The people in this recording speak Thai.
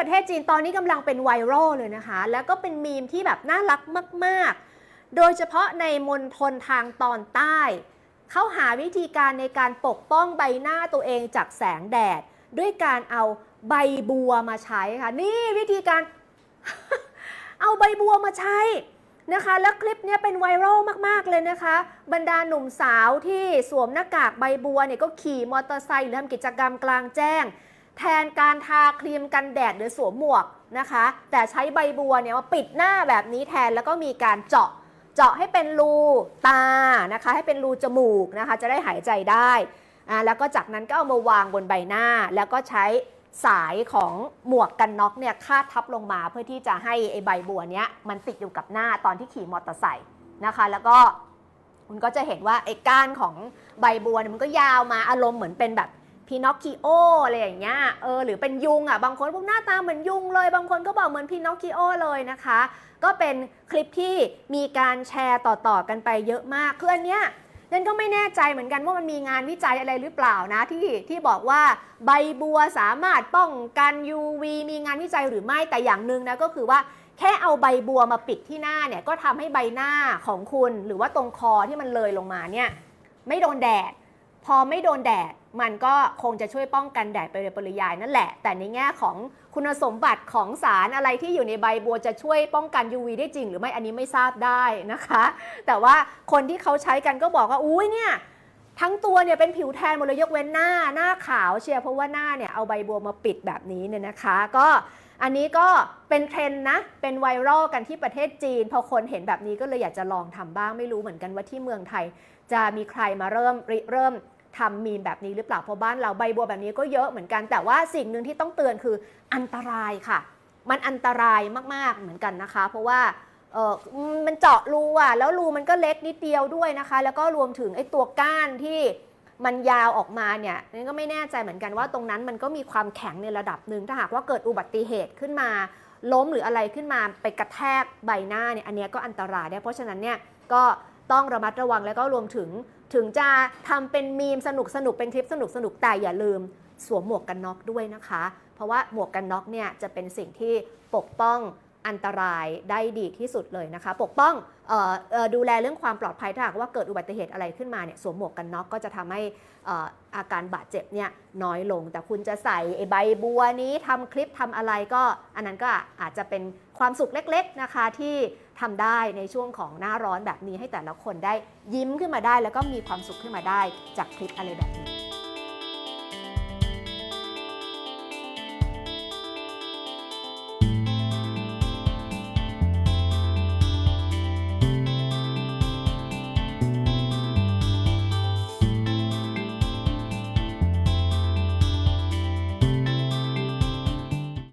ประเทศจีนตอนนี้กำลังเป็นไวรัลเลยนะคะ แล้วก็เป็นมีมที่แบบน่ารักมาก ๆ โดยเฉพาะในมณฑลทางตอนใต้ เขาหาวิธีการในการปกป้องใบหน้าตัวเองจากแสงแดด ด้วยการเอาใบบัวมาใช้ค่ะ นี่วิธีการ เอาใบบัวมาใช้นะคะ แล้วคลิปนี้เป็นไวรัลมาก ๆ เลยนะคะ บรรดาหนุ่มสาวที่สวมหน้ากากใบบัวเนี่ยก็ขี่มอเตอร์ไซค์หรือทำกิจกรรมกลางแจ้ง แทนการทาครีมกันแดดหรือสวมหมวกนะคะ แต่ใช้ใบบัวเนี่ยมาปิดหน้าแบบนี้แทนแล้วก็มีการเจาะเจาะให้เป็นรูตานะคะ ให้เป็นรูจมูกนะคะ จะได้หายใจได้อ่าแล้วก็จากนั้นก็เอามาวางบนใบหน้า แล้วก็ใช้สายของหมวกกันน็อกเนี่ยคาดทับลงมาเพื่อที่จะให้ไอ้ใบบัวเนี้ยมันติดอยู่กับหน้าตอนที่ขี่มอเตอร์ไซค์นะคะ แล้วก็คุณก็จะเห็นว่าไอ้ก้านของใบบัวเนี่ยมันก็ยาวมาอารมณ์เหมือนเป็นแบบ พีนอคคิโออะไรอย่างเงี้ย เออ หรือเป็นยุงอะ บางคนพวกหน้าตาเหมือนยุงเลย บางคนก็บอกเหมือนพีนอคคิโอเลยนะคะ ก็เป็นคลิปที่มีการแชร์ต่อๆกันไปเยอะมาก คืออันเนี้ยนั่นก็ไม่แน่ใจเหมือนกันว่ามันมีงานวิจัยอะไรหรือเปล่านะที่ที่บอกว่าใบบัวสามารถป้องกัน UV มีงานวิจัยหรือไม่ แต่อย่างหนึ่งนะก็คือว่าแค่เอาใบบัวมาปิดที่หน้าเนี่ยก็ทำให้ใบหน้าของคุณ หรือว่าตรงคอที่มันเลยลงมาเนี่ยไม่โดนแดด พอไม่โดนแดดมันก็คงจะช่วยป้องกันแดดไปโดยปริยายนั่นแหละ แต่ในแง่ของคุณสมบัติของสารอะไรที่อยู่ในใบบัวจะช่วยป้องกัน UV ได้จริง หรือไม่อันนี้ไม่ทราบได้นะคะ แต่ว่าคนที่เขาใช้กันก็บอกว่าอุ้ยเนี่ย ทั้งตัวเนี่ยเป็นผิวแทนหมดเลยยกเว้นหน้าหน้าขาวเชียร์เพราะว่าหน้าเนี่ยเอาใบบัวมาปิดแบบนี้เนี่ยนะคะ ก็อันนี้ก็เป็นเทรนนะ เป็นไวรัลกันที่ประเทศจีน พอคนเห็นแบบนี้ก็เลยอยากจะลองทำบ้างไม่รู้เหมือนกันว่าที่เมืองไทย จะมีใครมาเริ่มเริ่มทำมีมแบบนี้หรือเปล่าเพราะบ้านเราใบบัวแบบนี้ก็เยอะเหมือนกัน แต่ว่าสิ่งหนึ่งที่ต้องเตือนคืออันตรายค่ะ มันอันตรายมากๆเหมือนกันนะคะ เพราะว่า เออมันเจาะรูอะแล้วรูมันก็เล็กนิดเดียวด้วยนะคะ แล้วก็รวมถึงไอ้ตัวก้านที่มันยาวออกมาเนี่ยนี่ก็ไม่แน่ใจเหมือนกันว่าตรงนั้นมันก็มีความแข็งในระดับหนึ่งถ้าหากว่าเกิดอุบัติเหตุขึ้นมา ล้มหรืออะไรขึ้นมาไปกระแทกใบหน้าเนี่ยอันนี้ก็อันตรายได้เพราะฉะนั้นเนี่ยก็ต้องระมัดระวังแล้วก็รวมถึงถึงจะทำเป็นมีมสนุกสนุกเป็นคลิปสนุกสนุกแต่อย่าลืมสวมหมวกกันน็อกด้วยนะคะ เพราะว่าหมวกกันน็อกเนี่ยจะเป็นสิ่งที่ปกป้อง อันตรายได้ดีที่สุดเลยนะคะ ปกป้องออดูแลเรื่องความปลอดภัยถ้าหากว่าเกิดอุบัติเหตุอะไรขึ้นมาเนี่ยสวมหมวกกันน็อกก็จะทำให้อาการบาดเจ็บเนี่ยน้อยลง แต่คุณจะใส่ใบบัวนี้ทำคลิปทำอะไรก็อันนั้นก็อาจจะเป็นความสุขเล็กๆนะคะที่ทำได้ในช่วงของหน้าร้อนแบบนี้ให้แต่ละคนได้ยิ้มขึ้นมาได้ แล้วก็มีความสุขขึ้นมาได้จากคลิปอะไรแบบนี้